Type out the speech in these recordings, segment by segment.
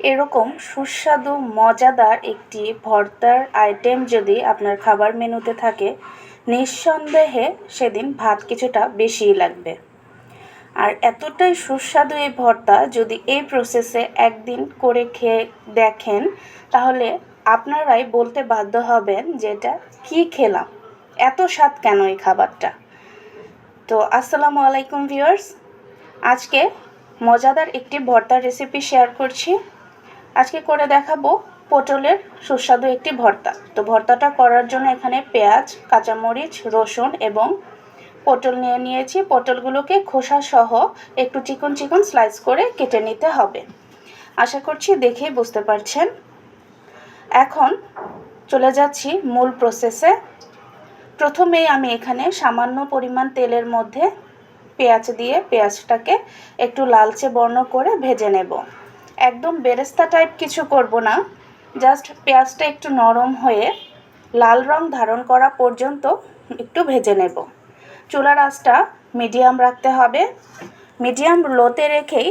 এরকম সুস্বাদু, মজাদার একটি ভর্তার আইটেম যদি আপনার খাবার মেনুতে থাকে, নিঃসন্দেহে সেদিন ভাত কিছুটা বেশিই লাগবে। আর এতটাই সুস্বাদু এই ভর্তা যদি এই প্রসেসে একদিন করে খেয়ে দেখেন, তাহলে আপনারাই বলতে বাধ্য হবেন যে এটা কী খেলাম? এত স্বাদ কেন এই খাবারটা? তো আসসালামু আলাইকুম ভিউয়ার্স আজকে মজাদার একটি ভর্তার রেসিপি শেয়ার করছি। আজকে করে দেখাবো পটলের সুস্বাদু একটি ভর্তা। তো ভর্তাটা করার জন্য এখানে পেঁয়াজ, কাঁচামরিচ, রসুন এবং পটল নিয়ে নিয়েছি। পটলগুলোকে খোসা সহ একটু চিকন চিকন স্লাইস করে কেটে নিতে হবে। আশা করছি দেখেই বুঝতে পারছেন। এখন চলে যাচ্ছি মূল প্রসেসে প্রথমেই আমি এখানে সামান্য পরিমাণ তেলের মধ্যে পেঁয়াজ দিয়ে পেঁয়াজটাকে একটু লালচে বর্ণ করে ভেজে নেব। একদম বেরেস্তা টাইপ কিছু করব না। জাস্ট পেঁয়াজটা একটু নরম হয়ে লাল রং ধারণ করা পর্যন্ত একটু ভেজে নেব। চুলার আঁচটা মিডিয়াম রাখতে হবে। মিডিয়াম লোতে রেখেই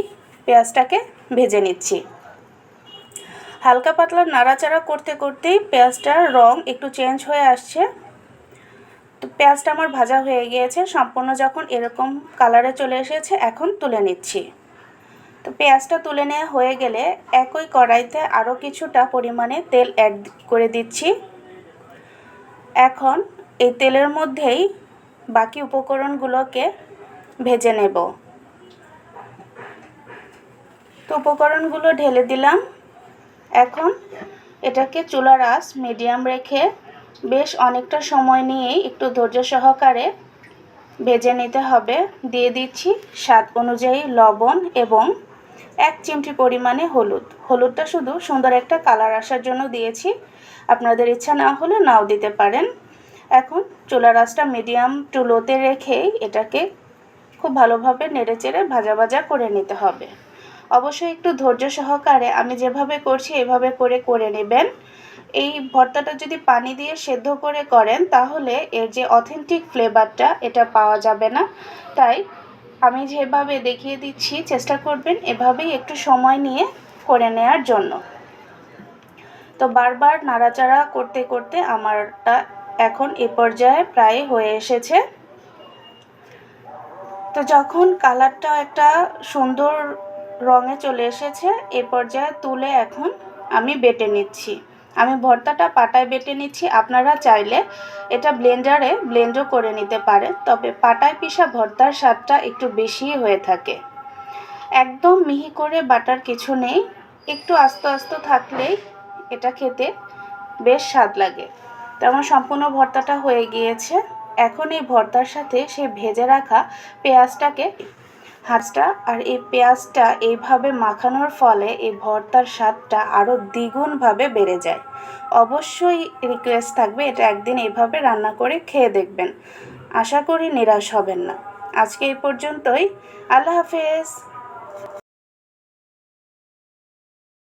পেঁয়াজটাকে ভেজে নিচ্ছি। হালকা পাতলা নাড়াচাড়া করতে করতেই পেঁয়াজটার রং একটু চেঞ্জ হয়ে আসছে। তো পেঁয়াজটা আমার ভাজা হয়ে গিয়েছে। সম্পূর্ণ যখন এরকম কালারে চলে এসেছে, এখন তুলে নিচ্ছি। তো পেঁয়াজটা তুলে নেওয়া হয়ে গেলে একই কড়াইতে আরও কিছুটা পরিমাণে তেল অ্যাড করে দিচ্ছি। এখন এই তেলের মধ্যেই বাকি উপকরণগুলোকে ভেজে নেব। তো উপকরণগুলো ঢেলে দিলাম। এখন এটাকে চুলার আঁচ মিডিয়াম রেখে বেশ অনেকটা সময় নিয়েই একটু ধৈর্য সহকারে ভেজে নিতে হবে। দিয়ে দিচ্ছি স্বাদ অনুযায়ী লবণ এবং এক চিমটি পরিমাণে হলুদ। হলুদটা শুধু সুন্দর একটা কালার আসার জন্য দিয়েছি। আপনাদের ইচ্ছা না হলে নাও দিতে পারেন। এখন চুলার আঁচটা মিডিয়াম টু লোতে রেখেই এটাকে খুব ভালোভাবে নেড়ে চেড়ে ভাজা ভাজা করে নিতে হবে। অবশ্যই একটু ধৈর্য সহকারে আমি যেভাবে করছি এভাবে করে করে নেবেন। এই ভর্তাটা যদি পানি দিয়ে সেদ্ধ করে করেন তাহলে এর যে অথেন্টিক ফ্লেভারটা এটা পাওয়া যাবে না। তাই আমি যেভাবে দেখিয়ে দিচ্ছি, চেষ্টা করবেন এভাবেই একটু সময় নিয়ে করে নেয়ার জন্য। তো বারবার নাড়াচাড়া করতে করতে আমারটা এখন এ পর্যায়ে প্রায় হয়ে এসেছে। তো যখন কালারটা একটা সুন্দর রঙে চলে এসেছে, এ পর্যায়ে তুলে এখন আমি বেটে নিচ্ছি। আমি ভর্তাটা পাটায় বেটে নিচ্ছি, আপনারা চাইলে এটা ব্লেন্ডারে ব্লেন্ডও করে নিতে পারেন, তবে পাটায় পিসা ভর্তার স্বাদটা একটু বেশি হয়ে থাকে। একদম মিহি করে বাটার কিছু নেই, একটু আস্তে আস্তে থাকলেই এটা খেতে বেশ স্বাদ লাগে। তো আমার সম্পূর্ণ ভর্তাটা হয়ে গিয়েছে। এখন এই ভর্তার সাথে সে ভেজে রাখা পেঁয়াজটাকে হাঁসটা আর এই পেঁয়াজটা এইভাবে মাখানোর ফলে এই ভর্তার স্বাদটা আরও দ্বিগুণভাবে বেড়ে যায়। অবশ্যই রিকোয়েস্ট থাকবে এটা একদিন এইভাবে রান্না করে খেয়ে দেখবেন। আশা করি নিরাশ হবেন না। আজকে এই পর্যন্তই। আল্লাহ হাফেজ।